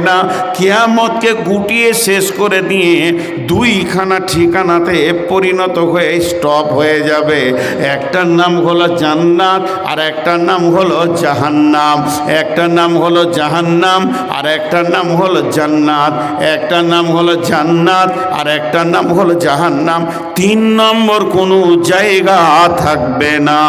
না, কিয়ামতকে গুটিয়ে শেষ করে দিয়ে দুইখানা ঠিকানাতে পরিণত হয়ে স্টপ হয়ে যাবে। একটার নাম হলো জান্নাত, আর একটার নাম হলো জাহান্নাম। একটার নাম হলো জাহান্নাম, আর একটার নাম হলো জান্নাত। একটার নাম হলো জান্নাত, আর একটার নাম হলো জাহান্নাম। তিন নম্বর কোনো জায়গা থাকবে না।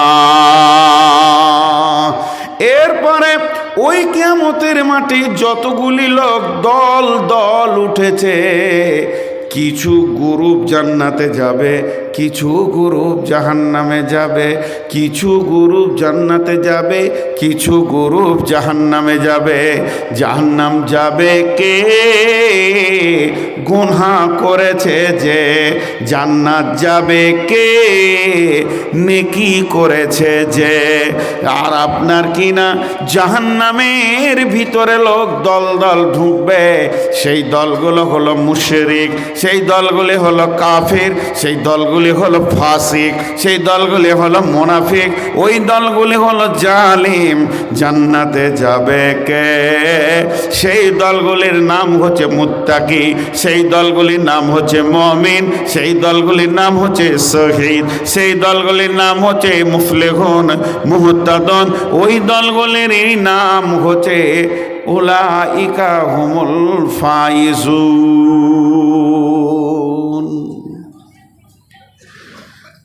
এরপরে ওই কেমতের মাঠে যতগুলি লোক দল দল উঠেছে কিছু গ্রুপ জান্নাতে যাবে কিছু গ্রুপ জাহান্নামে যাবে, কিছু গ্রুপ জান্নাতে যাবে, কিছু গ্রুপ জাহান্নামে যাবে। জাহান্নাম যাবে কে? গুনহা করেছে যে, জান্নাত যাবে কে? নেকি করেছে যে, আর আপনার কি না জাহান্নামের ভিতরে লোক দল দল ঢুকবে? সেই দলগুলো হলো মুশরিক, সেই দলগুলি হলো কাফির, সেই দলগুলি হলো ফাসিক, সেই দলগুলি হলো মোনাফিক, ওই দলগুলি হলো জালিম। জান্নাতে যাবে কে? সেই দলগুলির নাম হচ্ছে মুত্তাকি, সেই দলগুলির নাম হচ্ছে মমিন, সেই দলগুলির নাম হচ্ছে শহীদ, সেই দলগুলির নাম হচ্ছে মুফলেহুন, মুহতাদন। ওই দলগুলির নাম হচ্ছে উলাইকা হুমুল ফাইজুন।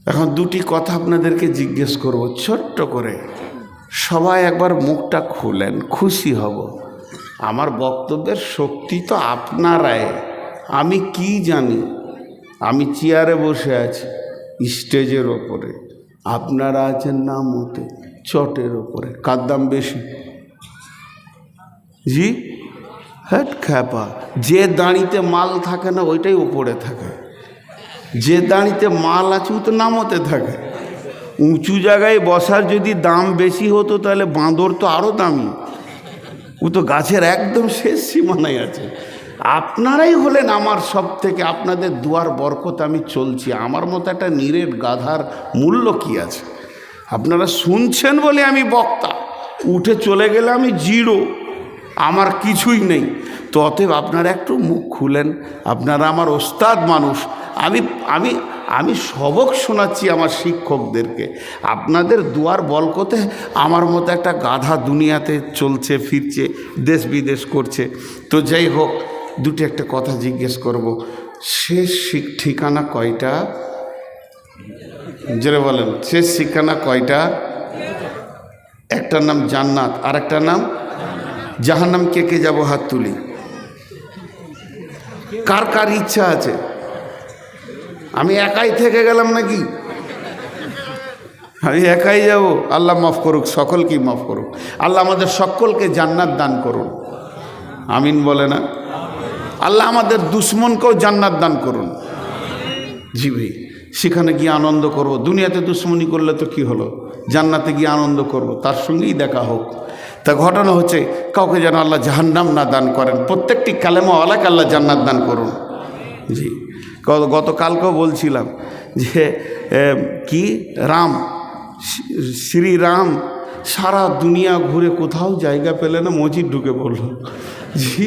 এখন দুটি কথা আপনাদেরকে জিজ্ঞেস করব, ছোট্ট করে। সবাই একবার মুখটা খুলেন, খুশি হব। আমার বক্তব্যের শক্তি তো আপনারাই। আমি কি জানি? আমি চেয়ারে বসে আছি, স্টেজের ওপরে। আপনারা আছেন নাম মতে চটের ওপরে। কার দাম বেশি? জি? হ্যাট খ্যাপা। যে দাঁড়িতে মাল থাকে না, ওইটাই ওপরে থাকে। যে দাঁড়িতে মাল আছে, ও তো নামতে থাকে। উঁচু জায়গায় বসার যদি দাম বেশি হতো, তাহলে বাঁদর তো আরও দামি। ও তো গাছের একদম শেষ সীমানায় আছে। আপনারাই হলেন আমার সব থেকে আপনাদের দুয়ার বরকত আমি চলছি। আমার মতো একটা নিরেট গাধার মূল্য কি আছে? আপনারা শুনছেন বলে আমি বক্তা। উঠে চলে গেলে আমি জিরো। আমার কিছুই নেই। তো অতএব আপনারা একটু মুখ খুলেন। আপনারা আমার ওস্তাদ মানুষ। আমি আমি আমি সবক শোনাচ্ছি আমার শিক্ষকদেরকে। আপনাদের দুয়ার বলকতে আমার মতো একটা গাধা দুনিয়াতে চলছে, ফিরছে, দেশ বিদেশ করছে। তো যাই হোক, দুটি একটা কথা জিজ্ঞেস করব। শেষ ঠিকানা কয়টা? জোরে বলেন। শেষ ঠিকানা কয়টা? একটার নাম জান্নাত আর একটার নাম? জাহান্নাম কে কে যাব হাত তুলি? কার কার ইচ্ছা আছে? আমি একাই থেকে গেলাম নাকি? আমি একাই যাব। আল্লাহ মাফ করুক, সকলকেই মাফ করুক। আল্লাহ আমাদের সকলকে জান্নাত দান করুন। আমিন বলে না। আল্লাহ আমাদের দুশ্মনকেও জান্নাত দান করুন। জি সেখানে গিয়ে আনন্দ করব। দুনিয়াতে দুশ্মনী করলে তো কি হলো? জান্নাতে গিয়ে আনন্দ করব। তার সঙ্গেই দেখা হোক। তা ঘটনা হচ্ছে, কাউকে যেন আল্লাহ জাহান্নাম না দান করেন। প্রত্যেকটি কালেমাওয়ালাকে আল্লাহ জান্নাত দান করুন। জি। গতকালকেও বলছিলাম যে কি? রাম। শ্রীরাম সারা দুনিয়া ঘুরে কোথাও জায়গা পেলে না মসজিদ ঢুকে পড়ল। জি।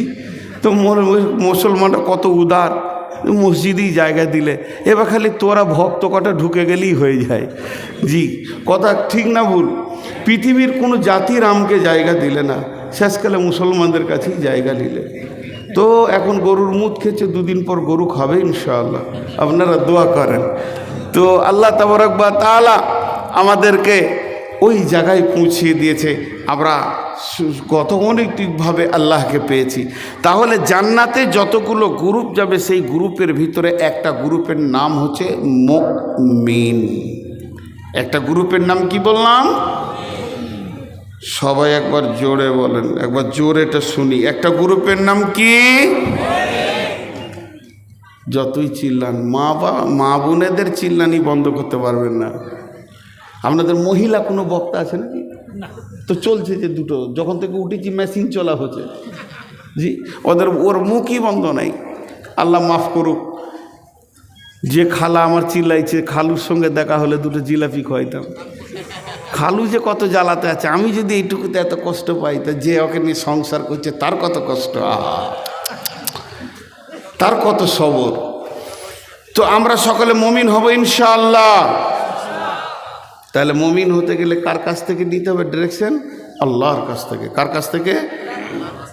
তো মনে মুসলমানরা কত উদার। মসজিদেই জায়গা দিলে। এবার খালি তোরা ভক্ত কটা ঢুকে গেলেই হয়ে যায়। জি, কথা ঠিক না ভুল। পৃথিবীর কোনো জাতি রামকে জায়গা দিলে না। শেষকালে মুসলমানদের কাছেই জায়গা নিলে। তো এখন গরুর মুদ খেয়েছে, দুদিন পর গরু খাবে ইনশাআল্লাহ। আপনারা দোয়া করেন। তো আল্লাহ তাবরকবা তালা আমাদেরকে ওই জায়গায় পৌঁছিয়ে দিয়েছে। আমরা অনেকভাবে আল্লাহকে পেয়েছি। তাহলে জান্নাতে যতগুলো গ্রুপ যাবে, সেই গ্রুপের ভিতরে একটা গ্রুপের নাম হচ্ছে মিন একটা গ্রুপের নাম কি বললাম? সবাই একবার জোরে বলেন, একবার জোরে এটা শুনি। একটা গ্রুপের নাম কি? যতই চিল্লান, মা বা, মা বোনেদের চিল্লানি বন্ধ করতে পারবেন না। আপনাদের মহিলা কোনো বক্তা আছে নাকি? তো চলছে যে দুটো যখন থেকে উঠেছি মেশিন চলা হচ্ছে। জি ওদের ওর মুখই বন্ধ নাই। আল্লাহ মাফ করুক। যে খালা আমার চিল্লাইছে খালুর সঙ্গে দেখা হলে দুটো জিলাপি খাওয়াইতাম। খালু যে কত জ্বালাতে আছে আমি যদি এইটুকুতে এত কষ্ট পাই তা যে ওকে নিয়ে সংসার করছে তার কত কষ্ট? আহা। তার কত সবর। তো আমরা সকলে মমিন হব ইনশাআল্লাহ। তাহলে মমিন হতে গেলে কার কাছ থেকে নিতে হবে ডিরেকশন আল্লাহর কাছ থেকে। কার কাছ থেকে?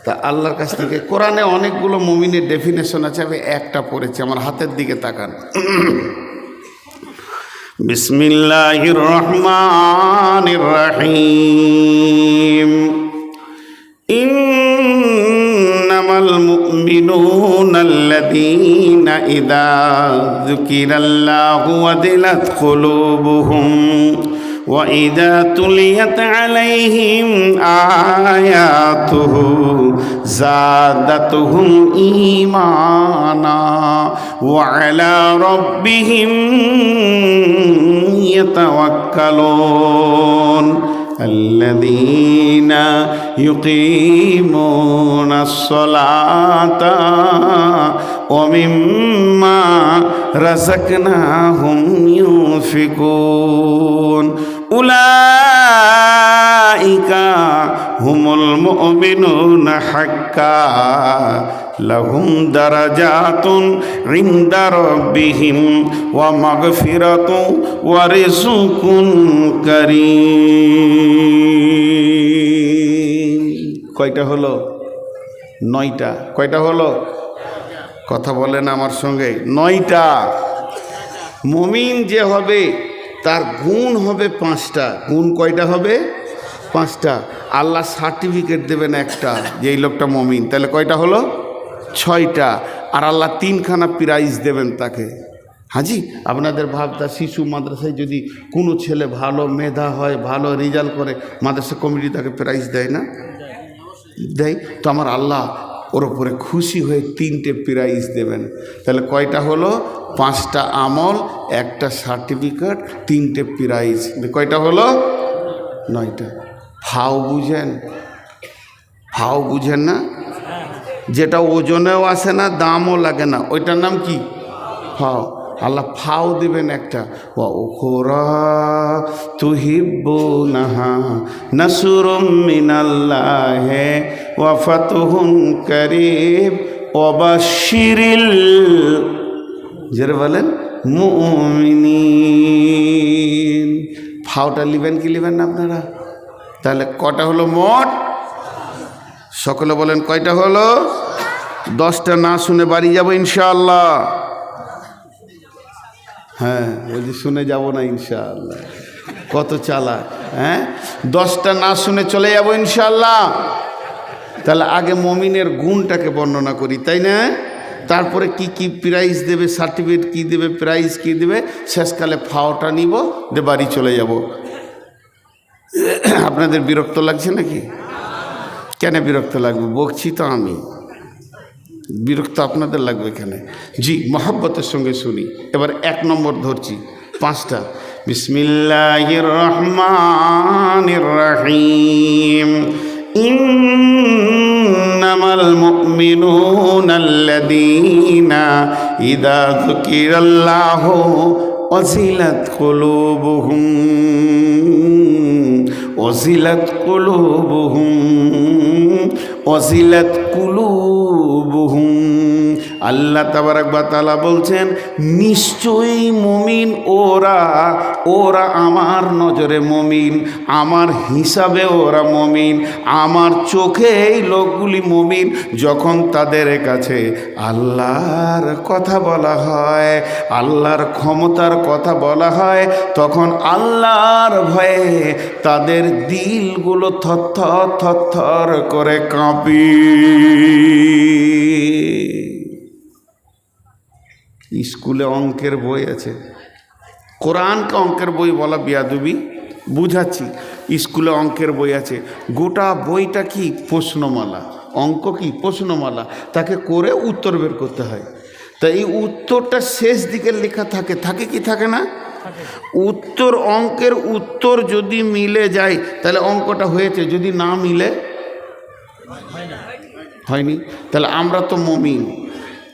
তা আল্লাহর কাছ থেকে। কোরআনে অনেকগুলো মমিনের ডেফিনেশন আছে, আমি একটা পড়েছি, আমার হাতের দিকে তাকান। বিসমিল্লাহির রহমানির রহিম। ইন্নামাল মুমিনুনা الذين إذا ذكر الله وذلت قلوبهم وإذا تليت عليهم آياته زادتهم إيمانا وعلى ربهم يتوكلون الذين يقيمون الصلاة ومما رزقناهم ينفقون أولئك هم المؤمنون حقا লহুম দারাজাতুন ইনদা রব্বিহিম ওয়া মাগফিরাতু ওয়া রিজকুন কারীম। কয়টা হলো? নয়টা। কয়টা হলো? কথা বলেন আমার সঙ্গে। নয়টা। মমিন যে হবে, তার গুণ হবে পাঁচটা। গুণ কয়টা হবে? পাঁচটা। আল্লাহ সার্টিফিকেট দেবেন একটা, যে এই লোকটা মমিন। তাহলে কয়টা হলো? ছয়টা আর আল্লাহ তিনখানা প্রাইজ দেবেন তাকে। হাজি, আপনাদের ভাবতা শিশু মাদ্রাসায় যদি কোনো ছেলে ভালো মেধা হয়, ভালো রেজাল্ট করে, মাদ্রাসা কমিটি তাকে প্রাইজ দেয় না? দেয়। তো আমার আল্লাহ ওর উপরে খুশি হয়ে তিনটে প্রাইজ দেবেন। তাহলে কয়টা হলো? পাঁচটা আমল, একটা সার্টিফিকেট তিনটে প্রাইজ কয়টা হলো? নয়টা। ফাও বুঝেন। ফাও বুঝেন না? যেটা ওজনেও আসে না, দামও লাগে না। ওইটার নাম কি? ফাও। আল্লাহ ফাও দিবেন একটা। ও ওখরা তুহিব্বু নাহা নাসুরুম মিনাল্লাহে করিব। ওয়াবাশশিরিল যারা বলেন, মুমিনিন। ফাওটা লিবেন কি লিবেন না আপনারা? তাহলে কটা হলো মোট? সকলে বলেন, কয়টা হলো? দশটা না শুনে বাড়ি যাব ইনশাআল্লাহ। হ্যাঁ বলছি শুনে যাব না ইনশাআল্লাহ। কত চালা হ্যাঁ? দশটা না শুনে চলে যাব ইনশাআল্লাহ। তাহলে আগে মমিনের গুণটাকে বর্ণনা করি, তাই না? তারপরে কি কি প্রাইজ দেবে সার্টিফিকেট কি দেবে প্রাইজ কি দেবে, শেষকালে ফাওটা নিব দে বাড়ি চলে যাব। আপনাদের বিরক্ত লাগছে নাকি? কেন বিরক্ত লাগবে? বকছি তো আমি। বিরক্ত আপনাদের লাগবে এখানে। জি, মহাব্বতের সঙ্গে শুনি। এবার এক নম্বর ধরছি, পাঁচটা। বিসমিল্লাহির রহমানির রহিম ইন্নামাল মুমিনুনা আল্লাযীনা ইযা যুকিরাল্লাহু ওয়াজিলাত কুলুবুহুম। ওয়াজিলাত কুলুবহুম অজিলাত কুলুবুহুম। আল্লাহ তাবারাক তাআলা বলছেন, নিশ্চয়ই মুমিন ওরা ওরা আমার নজরে মুমিন, আমার হিসাবে ওরা মুমিন, আমার চোখে এই লোকগুলি মুমিন। যখন তাদের কাছে আল্লাহর কথা বলা হয়, আল্লাহর ক্ষমতার কথা বলা হয়, তখন আল্লাহর ভয়ে তাদের দিলগুলো থরথর থরথর করে কাঁপি। স্কুলে অঙ্কের বই আছে। কোরআনকে অঙ্কের বই বলা বিয়াদুবি, বুঝাচ্ছি স্কুলে অঙ্কের বই আছে। গোটা বইটা কি? প্রশ্নমালা। অঙ্ক কি? প্রশ্নমালা। তাকে করে উত্তর বের করতে হয়। তা এই উত্তরটা শেষ দিকে লেখা থাকে। থাকে কি থাকে না? উত্তর, অঙ্কের উত্তর যদি মিলে যায়, তাহলে অঙ্কটা হয়েছে। যদি না মিলে, হয়নি। তাহলে আমরা তো মমিন।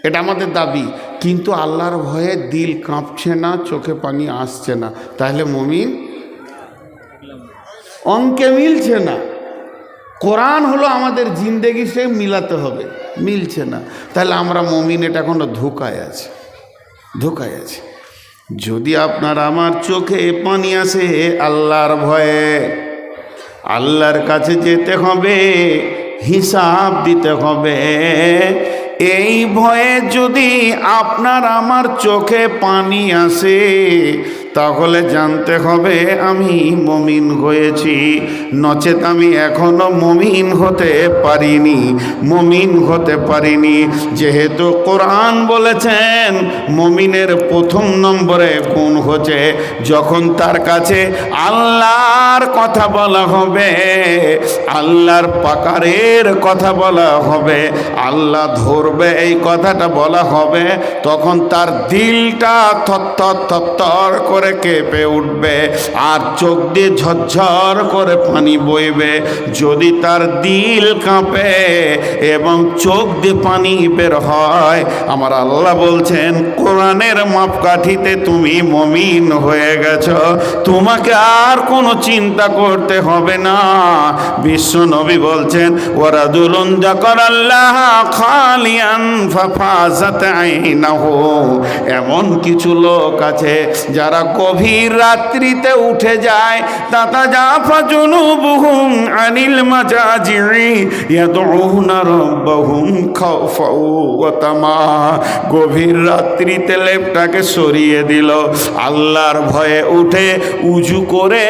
এটা আমাদের দাবি। কিন্তু আল্লাহর ভয়ে দিল কাঁপছে না, চোখে পানি আসছে না। তাহলে মমিন অঙ্কে মিলছে না। কোরআন হলো আমাদের জিন্দেগি, সে মিলাতে হবে। মিলছে না। তাহলে আমরা মমিন, এটা এখনও ধোকায় আছে। ধোকায় আছে। যদি আপনার আমার চোখে পানি আসে আল্লাহর ভয়ে, আল্লাহর কাছে যেতে হবে, হিসাব দিতে হবে এই ভয়ে যদি আপনার আমার চোখে পানি আসে তাহলে জানতে হবে আমি মমিন হয়েছি। নচেত আমি এখনও মমিন হতে পারিনি, মমিন হতে পারিনি। যেহেতু কোরআন বলেছেন, মমিনের প্রথম নম্বরে গুণ হচ্ছে। যখন তার কাছে আল্লাহর কথা বলা হবে, আল্লাহর পাকারের কথা বলা হবে, আল্লাহ ধরবে এই কথাটা বলা হবে, তখন তার দিলটা থরথর থরথর করে কেঁপে উঠবে, আর চোখ দিয়ে ঝরঝর করে পানি বইবে। যদি তার দিল কাঁপে এবং চোখ দিয়ে পানি বের হয়, আমার আল্লাহ বলছেন, কোরআনের মাপকাঠিতে তুমি মমিন হয়ে গেছ। তোমাকে আর কোনো চিন্তা করতে হবে না। বিশ্ব নবী বলছেন ওরা দুলুন যকর আল্লাহ খালিয়ান ফাফাজাত আইনাহু। এমন কিছু লোক আছে যারা গভীর রাত্রিতে উঠে যায়। তাতা জাফা জুনুবুহুম আনিল মাজাজিরি ইয়াদউনা রাব্বাহুম খাওফা ওয়া তামা। গভীর রাত্রিতে লেপটাকে সরিয়ে দিল। আল্লাহর ভয়ে উঠে উজু করে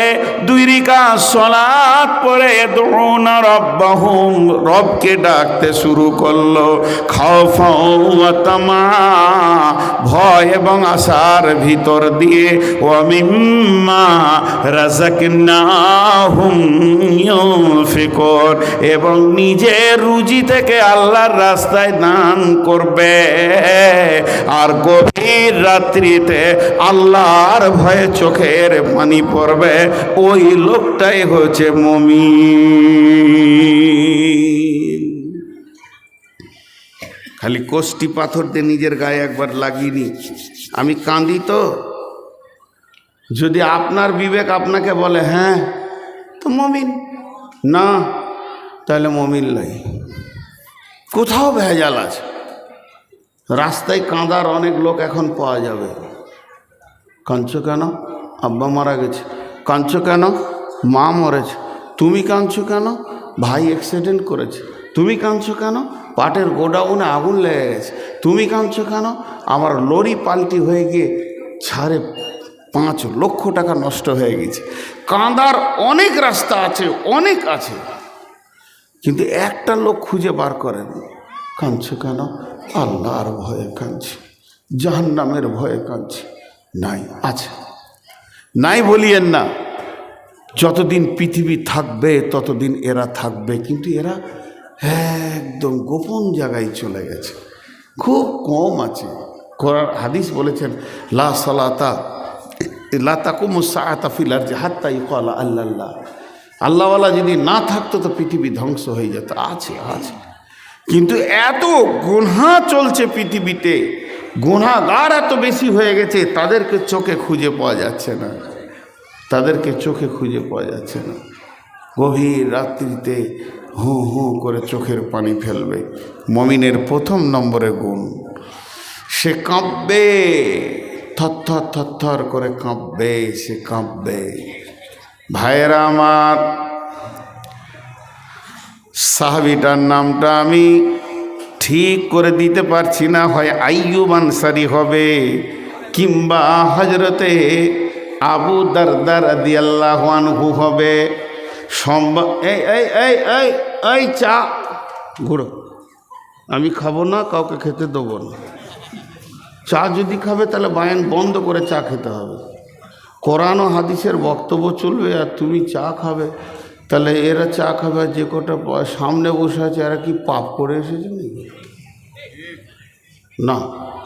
দুই রিকা সলাত পরে দৌনা রব্বাহুম রবকে ডাকতে শুরু করল। খাওফা ওয়া তামা। ভয় এবং আশার ভিতর দিয়ে ওয়ামিম্মা রাজাকনাহুম ইউনফিকুন, এবং নিজের রুজি থেকে আল্লাহর রাস্তায় দান করবে। আর গভীর রাত্রিতে আল্লাহর ভয়ে চোখের পানি পড়বে। ওই লোকটাই হচ্ছে মমি খালি কোষ্টি পাথর দিয়ে নিজের গায়ে একবার লাগিনি আমি কাঁদি তো। যদি আপনার বিবেক আপনাকে বলে হ্যাঁ তো মমিন। না, তাহলে মমিন নাই। কোথাও ভেজাল আছে। রাস্তায় কাঁদার অনেক লোক এখন পাওয়া যাবে। কাঁদছো কেন? আব্বা মারা গেছে। কাঁদছো কেন? মা মরেছে। তুমি কাঁদছো কেন? ভাই অ্যাক্সিডেন্ট করেছে। তুমি কাঁদছো কেন? পাটের গোডাউনে আগুন লেগে গেছে। তুমি কাঁদছো কেন? আমার লরি পাল্টি হয়ে গিয়ে ছাড়ে পাঁচ লক্ষ টাকা নষ্ট হয়ে গেছে। কাঁদার অনেক রাস্তা আছে, অনেক আছে। কিন্তু একটা লোক খুঁজে বার করেন কাঁদছো কেন? আল্লাহর ভয়ে কাঁদছি, জাহান্নামের ভয়ে কাঁদছি। নাই, আছে। নাই বলিয়েন না, যতদিন পৃথিবী থাকবে, ততদিন এরা থাকবে। কিন্তু এরা একদম গোপন জায়গায় চলে গেছে। খুব কম আছে। কোরআন, হাদিস বলেছেন, লা সালাতা আল্লাহ আল্লাহওয়ালা যদি না থাকতো তো পৃথিবী ধ্বংস হয়ে যেত। আছে আছে। কিন্তু এত গুনহা চলছে পৃথিবীতে গুনাগার এত বেশি হয়ে গেছে, তাদেরকে চোখে খুঁজে পাওয়া যাচ্ছে না। তাদেরকে চোখে খুঁজে পাওয়া যাচ্ছে না। গভীর রাত্রিতে হু হু করে চোখের পানি ফেলবে। মমিনের প্রথম নম্বরে গুণ। সে কাঁপবে থরথর থরথর করে কাঁপবে, সে কাঁপবে। ভাইয়েরা আমার, সাহাবিটার নামটা আমি ঠিক করে দিতে পারছি না, হয় আইয়ুব আনসারি হবে কিংবা হজরতে আবু দারদার দিয়াল্লাহ আনহু হবে। সম্ভব এই এই এই চা, ঘুরো। আমি খাব না, কাউকে খেতে দেবো না। চা যদি খাবে, তাহলে বায়ান বন্ধ করে চা খেতে হবে। কোরআন ও হাদিসের বক্তব্য চলবে, আর তুমি চা খাবে। তাহলে এরা চা খাবে যে কটা সামনে বসে আছে, এরা কি পাপ করে এসেছে নাকি? না,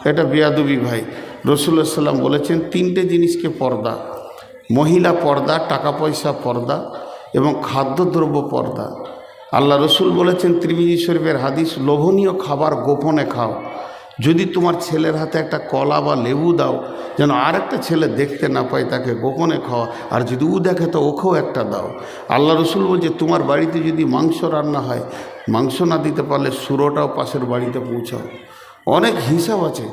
এটা বেয়াদুবি ভাই। রসুল্লাহ সাল্লাম বলেছেন, তিনটে জিনিসকে পর্দা। মহিলা পর্দা, টাকা পয়সা পর্দা এবং খাদ্যদ্রব্য পর্দা। আল্লাহ রসুল বলেছেন ত্রিবিজি শরীফের হাদিস, লোভনীয় খাবার গোপনে খাও যদি তোমার ছেলের হাতে একটা কলা বা লেবু দাও, যেন আরেকটা ছেলে দেখতে না পায়, তাকে গোপনে খাওয়া। আর যদি ও দেখে, তো ওকেও একটা দাও। আল্লাহ রসুল বলছে, তোমার বাড়িতে যদি মাংস রান্না হয়, মাংস না দিতে পারলে সুরোটাও পাশের বাড়িতে পৌঁছাও। অনেক হিসাব আছে।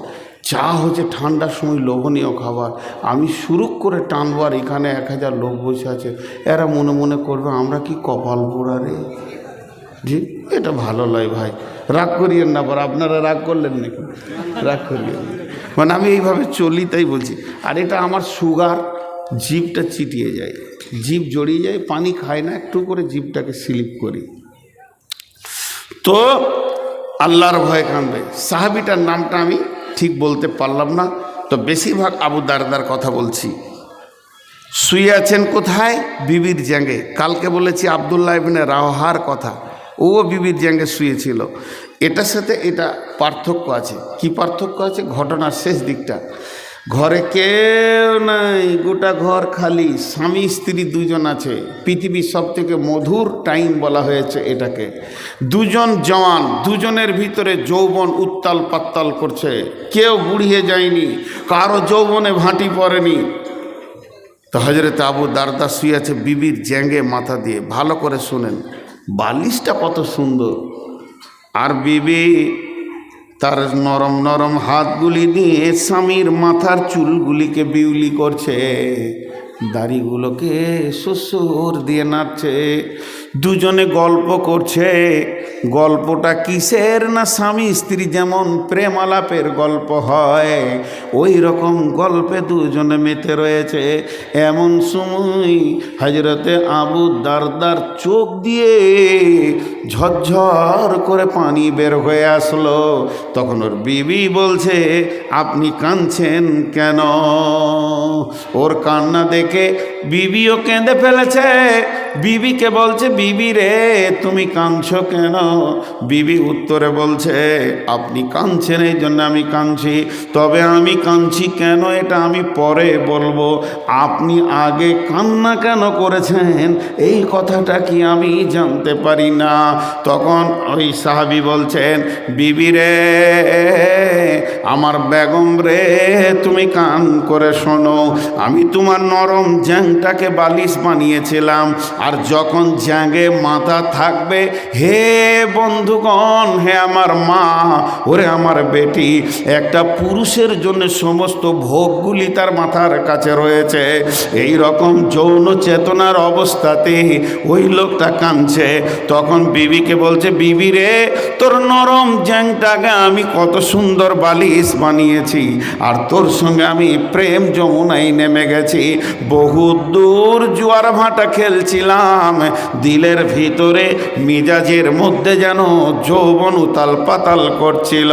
চা হচ্ছে ঠান্ডার সময় লোভনীয় খাবার। আমি শুরু করে টানবার এখানে এক হাজার লোক বসে আছে। এরা মনে মনে করবে, আমরা কি কপাল পোড়া রে? জি, এটা ভালো লয় ভাই। রাগ করিয়েন না পর আপনারা রাগ করলেন নাকি? রাগ করিয়েন মানে আমি এইভাবে চলি, তাই বলছি। আর এটা আমার সুগার, জিভটা চিটিয়ে যায়। জিভ জড়িয়ে যায়, পানি খায় না, একটু করে জিভটাকে স্লিপ করি। তো আল্লাহর ভয় কাঁদবে। সাহাবিটার নামটা আমি ঠিক বলতে পারলাম না। তো বেশিরভাগ আবু দারদার কথা বলছি। শুয়ে আছেন কোথায়? বিবির জ্যাঙ্গে। কালকে বলেছি আবদুল্লাহ ইবনে রাহার কথা। ও বিবির জ্যাঙ্গে শুয়েছিল, এটার সাথে এটা পার্থক্য আছে। কি পার্থক্য আছে? ঘটনার শেষ দিকটা। ঘরে কেউ নাই, গোটা ঘর খালি, স্বামী, স্ত্রী দুজন আছে। পৃথিবীর সব থেকে মধুর টাইম বলা হয়েছে এটাকে। দুজন জওয়ান, দুজনের ভিতরে যৌবন উত্তাল পাত্তাল করছে। কেউ বুড়িয়ে যায়নি, কারও যৌবনে ভাঁটি পড়েনি। তো হজরত আবু দারদা শুয়ে আছে বিবির জ্যাঙ্গে মাথা দিয়ে। ভালো করে শুনেন। বালিশটা কত সুন্দর। আর বিবি তার নরম নরম হাতগুলি দিয়ে স্বামীর মাথার চুলগুলিকে বিউলি করছে। দাড়িগুলোকে শ্বশুর দিয়ে নাচছে দুজনে গল্প করছে। গল্পটা কিসের না স্বামী স্ত্রী যেমন প্রেম আলাপের গল্প হয়, ওই রকম গল্পে দুজনে মেতে রয়েছে। এমন সময় হাজরতে আবু দারদার চোখ দিয়ে ঝরঝর করে পানি বের হয়ে আসলো। তখন ওর বিবি বলছে, আপনি কাঁদছেন কেন? ওর কান্না দেখে বিবিও কেঁদে ফেলেছে। বিবিকে বলছে, বিবি রে, তুমি কাঁদছো কেন? বিবি উত্তরে বলছে, আপনি কাঁদছেন, এই জন্য আমি কাঁদছি। তবে আমি কাঁদছি কেন এটা আমি পরে বলব। আপনি আগে কান্না কেন করেছেন? এই কথাটা কি আমি জানতে পারি না? তখন ওই সাহাবি বলছেন, বিবি রে, আমার বেগম রে, তুমি কান করে শোনো। আমি তোমার নরম জ্যাংটাকে বালিশ বানিয়েছিলাম, আর যখন জ্যাঙ্গে মাথা থাকবে, হে বন্ধুগণ, হে আমার মা, ওরে আমার বেটি, একটা পুরুষের জন্য সমস্ত ভোগগুলি তার মাথার কাছে রয়েছে। এই রকম যৌন চেতনার অবস্থাতে ওই লোকটা কাঁদছে। তখন বিবিকে বলছে, বিবি রে, তোর নরম জ্যাংটাকে আমি কত সুন্দর বালিশ বানিয়েছি, আর তোর সঙ্গে আমি প্রেম যমুনায় নেমে গেছি। বহু দূর জোয়ার ভাটা খেলছিলাম, দিলের ভিতরে মিজাজের মধ্যে যেন যৌবন উতাল পাতাল করছিল।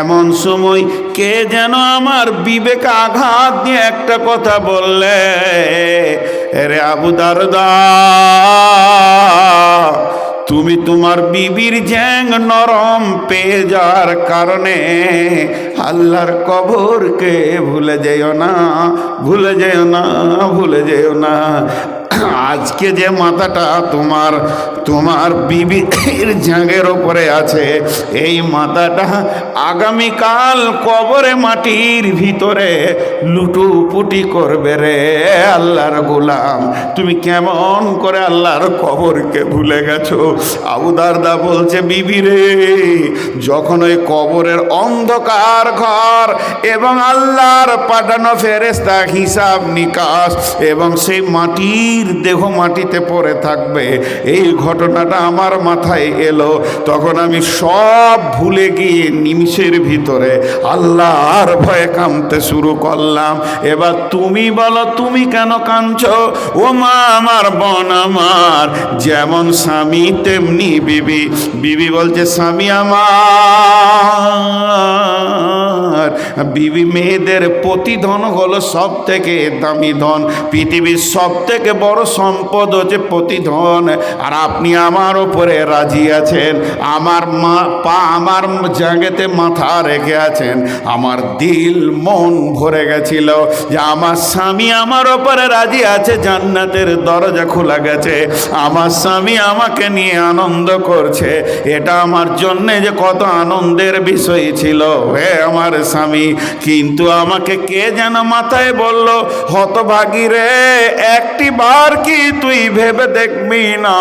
এমন সময় কে যেন আমার বিবেক আঘাত দিয়ে একটা কথা বললে রে আবু দারদা তুমি তোমার বিবির জ্যাং নরম পেয়ে যাওয়ার কারণে আল্লাহর কবরকে ভুলে যেও না, ভুলে যেও না, ভুলে যেও না। আজকে যে মাথাটা তোমার তোমার বিবির ঝাঁগের ওপরে আছে, এই মাথাটা আগামীকাল কবরে মাটির ভিতরে লুটুপুটি করবে রে আল্লাহর গোলাম। তুমি কেমন করে আল্লাহর কবরকে ভুলে গেছো? আবুদারদা বলছে, বিবি রে, যখন ওই কবরের অন্ধকার ঘর এবং আল্লাহর পাঠানো ফেরেস্তা হিসাব নিকাশ এবং সেই মাটির দেহ মাটিতে পড়ে থাকবে। এই ঘটনাটা আমার মাথায় এলো। তখন আমি সব ভুলে গিয়ে নিমিষের ভিতরে আল্লাহর ভয়ে কামতে শুরু করলাম। এবার তুমি বলো, তুমি কেন কাঁদছ? ও মা আমার বোন আমার। যেমন স্বামী, তেমনি বিবি। বিবি বলছে, স্বামী আমার। বিবি মেয়েদের প্রতিধন হলো সব থেকে দামি ধন। পৃথিবীর সব থেকে বড় সম্পদ হচ্ছে প্রতিধন। আর আপনি আমার ওপরে রাজি আছেন। আমার মা, পা আমার জায়গাতে মাথা রেখে আছেন। আমার দিল মন ভরে গেছিল যে আমার স্বামী আমার ওপরে রাজি আছে, জান্নাতের দরজা খোলা গেছে। আমার স্বামী আমাকে নিয়ে আনন্দ করছে। এটা আমার জন্যে যে কত আনন্দের বিষয় ছিল। হে আমার স্বামী। কিন্তু আমাকে কে যেন মাথায় বলল, হতভাগী রে, একটি বার কি তুই ভেবে দেখবি না?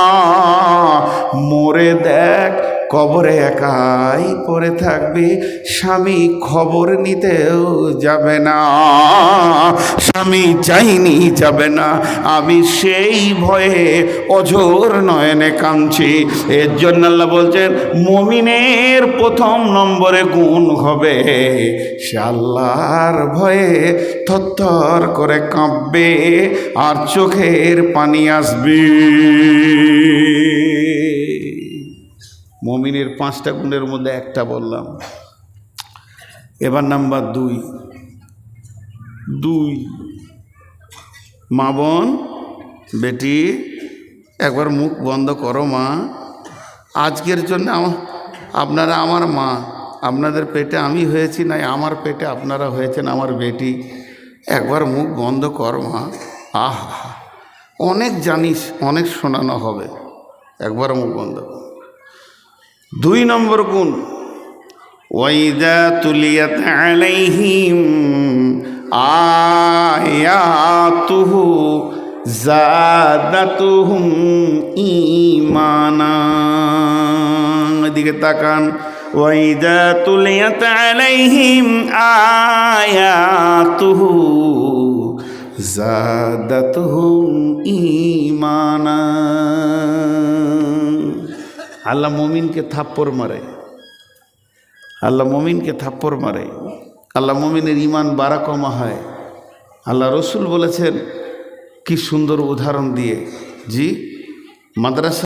মরে দেখ কবরে একাই পড়ে থাকবি, স্বামী খবর নিতেও যাবে না। স্বামী চাইনি যাবে না, আমি সেই ভয়ে অঝোর নয়নে কাঁদছি। এর জন্য আল্লাহ বলছেন, মমিনের প্রথম নম্বরে গুণ হবে। সে আল্লাহর ভয়ে থরথর করে কাঁপবে, আর চোখের পানি আসবে। মমিনের পাঁচটা গুণের মধ্যে একটা বললাম। এবার নাম্বার দুই। দুই। মা বোন, বেটি, একবার মুখ বন্ধ করো মা। আজকের জন্য আপনারা আমার মা। আপনাদের পেটে আমি হয়েছি নাই, আমার পেটে আপনারা হয়েছেন আমার বেটি। একবার মুখ বন্ধ কর মা। আহা, অনেক জানিস, অনেক শোনানো হবে। একবার মুখ বন্ধ কর। দুই নম্বর গুণ। ওয়াইদা তুলিয়াত আলাইহিম আয়াতুহু জাদাতুহুম ঈমানা এদিকে তাকান। ওয়াইদা তুলিয়াত আলাইহিম আয়াতুহু জাদাতুহুম ঈমানা আল্লাহ মমিনকে থাপ্পর মারে। আল্লাহ মমিনকে থাপ্পর মারে। আল্লাহ মমিনের ইমান বাড়া কমা হয়। আল্লাহ রসুল বলেছেন, কি সুন্দর উদাহরণ দিয়ে। জি, মাদ্রাসা